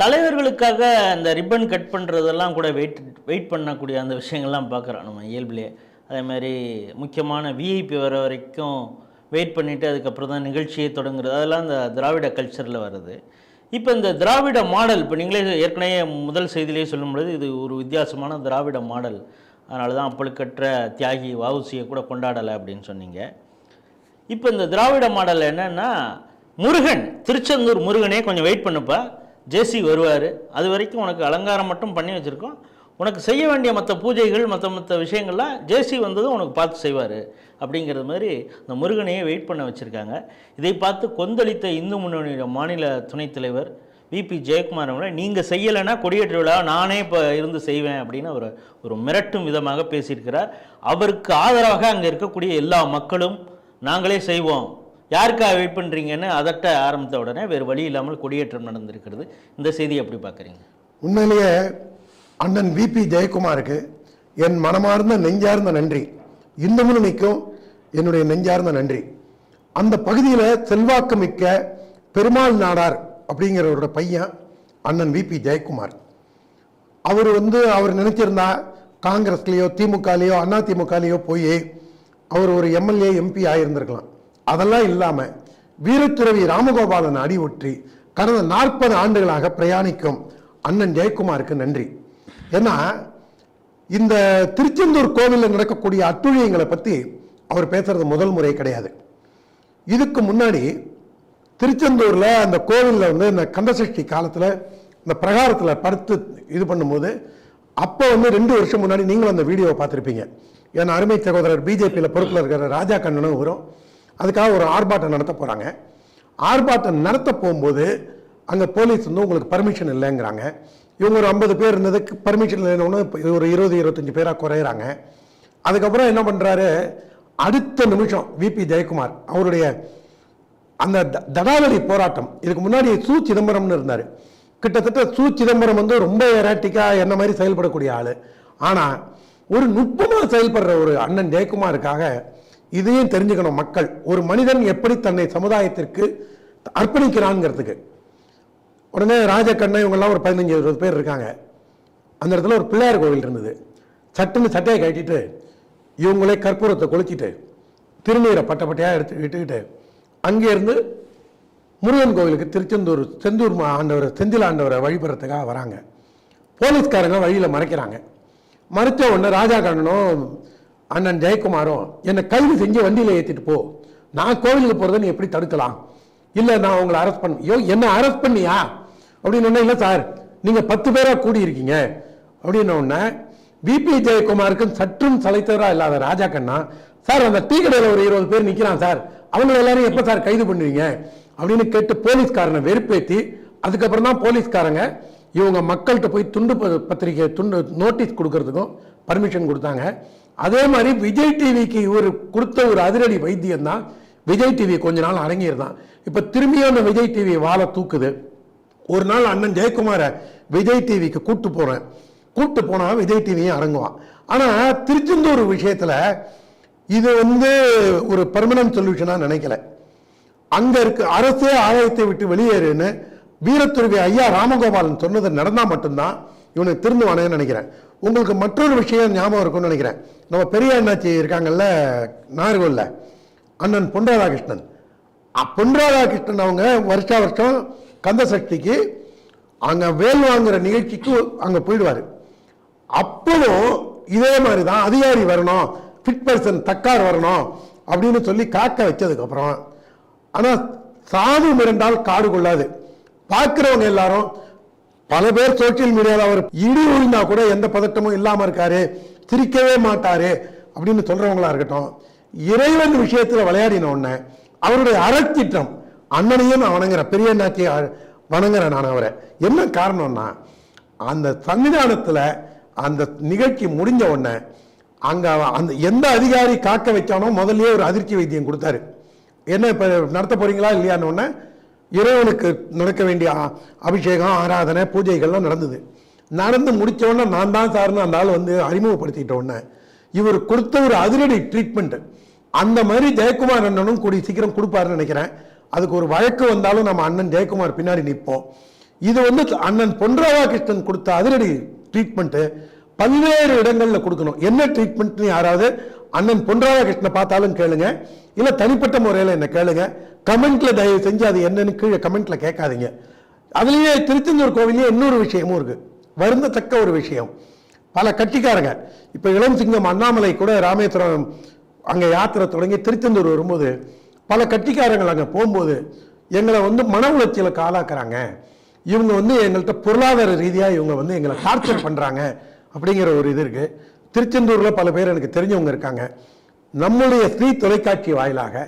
தலைவர்களுக்காக அந்த ribbon cut பண்ணுறதெல்லாம் கூட வெயிட் வெயிட் பண்ணக்கூடிய அந்த விஷயங்கள்லாம் பார்க்குறோம் நம்ம இயல்பிலே. அதே மாதிரி முக்கியமான விஐபி வர வரைக்கும் வெயிட் பண்ணிவிட்டு அதுக்கப்புறம் தான் நிகழ்ச்சியை தொடங்குறது. அதெல்லாம் இந்த திராவிட கல்ச்சரில் வருது. இப்போ இந்த திராவிட மாடல் இப்போ நீங்களே ஏற்கனவே முதல் செய்தியிலே சொல்லும்பொழுது இது ஒரு வித்தியாசமான திராவிட மாடல். அதனால தான் அப்பழுக்கற்ற தியாகி வவுசியை கூட கொண்டாடலை அப்படின்னு சொன்னீங்க. இப்போ இந்த திராவிட மாடல் என்னென்னா முருகன் திருச்செந்தூர் முருகனே கொஞ்சம் வெயிட் பண்ணுப்பா. ஜேசி வருவார். அது வரைக்கும் உனக்கு அலங்காரம் மட்டும் பண்ணி வச்சுருக்கோம். உனக்கு செய்ய வேண்டிய மற்ற பூஜைகள் மற்ற மற்ற விஷயங்கள்லாம் ஜேசி வந்ததும் உனக்கு பார்த்து செய்வார். அப்படிங்கிறது மாதிரி இந்த முருகனையே வெயிட் பண்ண வச்சுருக்காங்க. இதை பார்த்து கொந்தளித்த இந்து முன்னணியோட மாநில துணைத் தலைவர் விபி ஜெயக்குமார் அவங்கள நீங்கள் செய்யலைன்னா கொடியேற்ற விழா நானே இப்போ இருந்து செய்வேன் அப்படின்னு அவர் ஒரு மிரட்டும் விதமாக பேசியிருக்கிறார். அவருக்கு ஆதரவாக அங்கே இருக்கக்கூடிய எல்லா மக்களும் நாங்களே செய்வோம். யாருக்காக வெயிட் பண்ணுறீங்கன்னு அதட்ட ஆரம்பித்த உடனே வேறு வழி இல்லாமல் கொடியேற்றம் நடந்திருக்கிறது. இந்த செய்தியை எப்படி பார்க்குறீங்க? உண்மையிலேயே அண்ணன் விபி ஜெயக்குமாருக்கு என் மனமார்ந்த நெஞ்சார்ந்த நன்றி. இந்த முன்னணிக்கும் என்னுடைய நெஞ்சார்ந்த நன்றி. அந்த பகுதியில் செல்வாக்கு மிக்க பெருமாள் நாடார் அப்படிங்கிறவரோட பையன் அண்ணன் விபி ஜெயக்குமார். அவர் வந்து அவர் நினைச்சிருந்தா காங்கிரஸ்லேயோ திமுகலேயோ அண்ணா போய் அவர் ஒரு எம்எல்ஏ எம்பி ஆகியிருந்திருக்கலாம் அதெல்லாம் இல்லாமல் வீரத்துறவி ராமகோபாலன் அடி ஒற்றி கடந்த நாற்பது ஆண்டுகளாக பிரயாணிக்கும் அண்ணன் ஜெயக்குமாருக்கு நன்றி. ஏன்னா இந்த திருச்செந்தூர் கோவிலில் நடக்கக்கூடிய அட்டுழியங்களை பற்றி அவர் பேசுறது முதல் முறை கிடையாது. இதுக்கு முன்னாடி திருச்செந்தூரில் அந்த கோவிலில் வந்து இந்த கந்தசஷ்டி காலத்தில் இந்த பிரகாரத்தில் படுத்து இது பண்ணும்போது அப்போ வந்து ரெண்டு வருஷம் முன்னாடி நீங்களும் அந்த வீடியோவை பார்த்துருப்பீங்க. ஏன்னா அருமை சகோதரர் பிஜேபியில் பொறுப்பில் இருக்கிற ராஜா கண்ணனும் வரும் அதுக்காக ஒரு ஆர்ப்பாட்டம் நடத்த போகிறாங்க ஆர்ப்பாட்டம் நடத்த போகும்போது அங்கே போலீஸ் வந்து உங்களுக்கு பர்மிஷன் இல்லைங்கிறாங்க. இவங்க ஒரு ஐம்பது பேர் இருந்ததுக்கு பர்மிஷன் இல்லைன்னு ஒரு இருபது இருபத்தஞ்சி பேராக குறையிறாங்க. அதுக்கப்புறம் என்ன பண்ணுறாரு அடுத்த நிமிஷம் விபி ஜெயக்குமார் அவருடைய அந்த த- தடாவளி போராட்டம் இதுக்கு முன்னாடி சு சிதம்பரம்னு இருந்தார். கிட்டத்தட்ட சு சிதம்பரம் வந்து ரொம்ப எராட்டிக்காக என்ன மாதிரி செயல்படக்கூடிய ஆள். ஆனால் ஒரு நுட்பமாக செயல்படுற ஒரு அண்ணன் ஜெயக்குமாருக்காக இதையும் தெரிஞ்சுக்கணும் மக்கள். ஒரு மனிதன் எப்படி தன்னை சமுதாயத்திற்கு அர்ப்பணிக்கிறான்ங்கிறதுக்கு. உடனே ராஜக்கண்ணன் இவங்கெல்லாம் ஒரு பதினஞ்சு இருபது பேர் இருக்காங்க. அந்த இடத்துல ஒரு பிள்ளையார் கோவில் இருந்தது. சட்டுன்னு சட்டையை கட்டிட்டு இவங்களே கற்பூரத்தை கொளுத்திட்டு திருநீரை பட்ட பட்டையாக எடுத்து விட்டுக்கிட்டு அங்கேருந்து முருகன் கோவிலுக்கு திருச்செந்தூர் செந்தூர் மா- ஆண்டவர் செந்தில் ஆண்டவரை வழிபடுறதுக்காக வராங்க. போலீஸ்காரங்க வழியில் மறைக்கிறாங்க. மறைத்த உடனே ராஜா கண்ணனும் அண்ணன் ஜெயக்குமாரும் என்னை கைது செஞ்சு வண்டியில் ஏற்றிட்டு போ. நான் கோவிலுக்கு போகிறத நீ எப்படி தடுக்கலாம்? இல்லை நான் உங்களை அரெஸ்ட் பண்ண ஐயோ என்ன அரெஸ்ட் பண்ணியா? அப்படின்னு ஒன்றும் இல்லை சார் நீங்கள் பத்து பேராக கூடியிருக்கீங்க. அப்படின்ன உடனே விபி ஜெயக்குமாருக்கும் சற்றும் சலைத்தவராக இல்லாத ராஜா கண்ணா சார் அந்த டீ கடையில் ஒரு இருபது பேர் நிற்கிறான் சார். அவங்க எல்லாரும் எப்போ சார் கைது பண்ணுவீங்க? அப்படின்னு கேட்டு போலீஸ்காரனை வெறுப்பேற்றி அதுக்கப்புறம் தான் போலீஸ்காரங்க இவங்க மக்கள்கிட்ட போய் துண்டு ப- பத்திரிக்கை துண்டு நோட்டீஸ் கொடுக்கறதுக்கும் பர்மிஷன் கொடுத்தாங்க. அதே மாதிரி விஜய் டிவிக்கு இவர் கொடுத்த ஒரு அதிரடி வைத்தியம் தான் விஜய் டிவி கொஞ்ச நாள் அடங்கியிருந்தான். இப்போ திரும்பியும் அந்த விஜய் டிவி வாழை தூக்குது. ஒரு நாள் அண்ணன் ஜெயக்குமாரை விஜய் டிவிக்கு கூப்பிட்டு போகிறேன் கூப்பிட்டு போனால் விஜய் டிவியும் அடங்குவான் ஆனால் திருச்செந்தூர் விஷயத்தில் இது வந்து ஒரு பெர்மனன்ட் சொல்யூஷனாக நினைக்கல. அங்கே இருக்கு அரசே ஆலயத்தை விட்டு வெளியேறுன்னு வீரத்துறவி ஐயா ராமகோபாலன் சொன்னது நடந்தால் மட்டும்தான் இவனுக்கு திருந்துவானேன்னு நினைக்கிறேன். உங்களுக்கு மற்றொரு விஷயம் ஞாபகம் இருக்கும்னு நினைக்கிறேன். நம்ம பெரிய அண்ணாச்சி இருக்காங்கல்ல நாகர்கோவில் அண்ணன் பொன் ராதாகிருஷ்ணன். பொன் ராதாகிருஷ்ணன் அவங்க வருஷா வருஷம் கந்த சக்திக்கு அங்கே வேல் வாங்குற நிகழ்ச்சிக்கு அங்கே போயிடுவார். அப்பவும் இதே மாதிரி தான் அதிகாரி வரணும் ஃபிட் பர்சன் தக்கார் வரணும் அப்படின்னு சொல்லி காக்க வச்சதுக்கப்புறம் ஆனால் ஆனா சாது மிரண்டால் காடு கொள்ளாது. பார்க்குறவங்க எல்லாரும் பல பேர் சோசியல் மீடியாவில் அவர் இடி உழுந்தா கூட எந்த பதட்டமும் இல்லாமல் இருக்காரு சிரிக்கவே மாட்டாரு அப்படின்னு சொல்றவங்களா இருக்கட்டும். இறைவன் விஷயத்தில் விளையாடின உடனே அவருடைய அறத்திட்டம் அண்ணனையும் நான் வணங்குறேன் பெரிய அண்ணாச்சி வணங்குறேன் நான் அவரை. என்ன காரணம்னா அந்த சன்னிதானத்தில் அந்த நிகழ்ச்சி முடிஞ்ச உடனே அங்கே அந்த எந்த அதிகாரி காக்க வைச்சானோ முதல்லயே ஒரு அதிர்ச்சி வைத்தியம் கொடுத்தாரு. என்ன இப்போ நடத்த போறீங்களா இல்லையான்னு உடனே இறைவனுக்கு நடக்க வேண்டிய அபிஷேகம் ஆராதனை பூஜைகள்லாம் நடந்தது. நடந்து முடிச்ச நான் தான் சார்னு அந்த ஆள் வந்து அறிமுகப்படுத்திட்ட உடனே இவர் கொடுத்த ஒரு அதிரடி ட்ரீட்மெண்ட்டு அந்த மாதிரி ஜெயக்குமார் அண்ணனும் கூடி சீக்கிரம் கொடுப்பாருன்னு நினைக்கிறேன். அதுக்கு ஒரு வழக்கு வந்தாலும் நம்ம அண்ணன் ஜெயக்குமார் பின்னாடி நிற்போம். இது வந்து அண்ணன் பொன் ராதாகிருஷ்ணன் கொடுத்த அதிரடி ட்ரீட்மெண்ட்டு பல்வேறு இடங்களில் கொடுக்கணும். என்ன ட்ரீட்மெண்ட்னு யாராவது அண்ணன் பொன் ராதாகிருஷ்ணனை பார்த்தாலும் கேளுங்க. இல்லை தனிப்பட்ட முறையில் என்ன கேளுங்க. கமெண்ட்ல தயவு செஞ்சு அது என்னன்னு கீழே கமெண்ட்ல கேட்காதீங்க. அதுலேயே திருச்செந்தூர் கோவிலே இன்னொரு விஷயமும் இருக்கு. வருந்தத்தக்க ஒரு விஷயம். பல கட்சிக்காரங்க. இப்போ இளம் சிங்கம் அண்ணாமலை கூட ராமேஸ்வரம் அங்கே யாத்திரை தொடங்கி திருச்செந்தூர் வரும்போது பல கட்சிக்காரங்கள் அங்கே போகும்போது எங்களை வந்து மன உளைச்சலுக்கு காலாக்குறாங்க. இவங்க வந்து எங்கள்கிட்ட பொருளாதார ரீதியாக இவங்க வந்து எங்களை டார்ச்சர் பண்ணுறாங்க அப்படிங்கிற ஒரு இது இருக்குது திருச்செந்தூரில் பல பேர் எனக்கு தெரிஞ்சவங்க இருக்காங்க. நம்முடைய ஸ்ரீ தொலைக்காட்சி வாயிலாக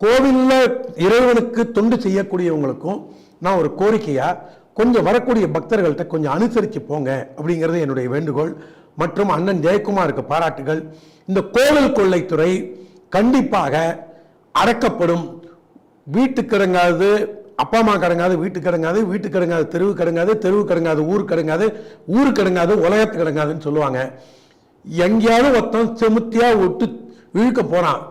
கோவிலில் இறைவனுக்கு தொண்டு செய்யக்கூடியவங்களுக்கும் நான் ஒரு கோரிக்கையாக கொஞ்சம் வரக்கூடிய பக்தர்கள்ட்ட கொஞ்சம் அனுசரித்து போங்க அப்படிங்கிறது என்னுடைய வேண்டுகோள். மற்றும் அண்ணன் ஜெயக்குமாருக்கு பாராட்டுகள். இந்த கோவில் கொள்ளைத்துறை கண்டிப்பாக அடக்கப்படும். வீட்டுக்கு அப்பா அம்மா கிடங்காது வீட்டு கிடங்காது வீட்டுக்கு கிடங்காது தெருவுக்கு கிடங்காது தெருவு கிடங்காது ஊர் கிடங்காது ஊர் கிடங்காது உலகத்து கிடங்காதுன்னு சொல்லுவாங்க. எங்கேயாவது ஒருத்தன் செமுத்தியாக விட்டு இழுக்க போகிறான்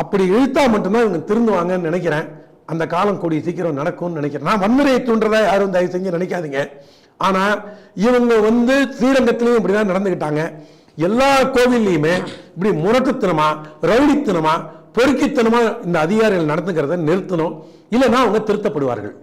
அப்படி இழுத்தா மட்டும்தான் இவங்க திருந்துவாங்கன்னு நினைக்கிறேன். அந்த காலம் கூடிய சீக்கிரம் நடக்கும்னு நினைக்கிறேன். நான் வன்முறையை தூண்டுறதா யாரும் தயவு செஞ்சு நினைக்காதீங்க. ஆனால் இவங்க வந்து ஸ்ரீரங்கத்திலையும் இப்படிதான் நடந்துக்கிட்டாங்க எல்லா கோவில்லையுமே இப்படி முரட்டுத்தனமா ரவுடித்தனமா பொறுக்கித்தனமா இந்த அதிகாரிகள் நடந்துக்கிறத நிறுத்தணும். இல்லைன்னா அவங்க திருத்தப்படுவார்கள்.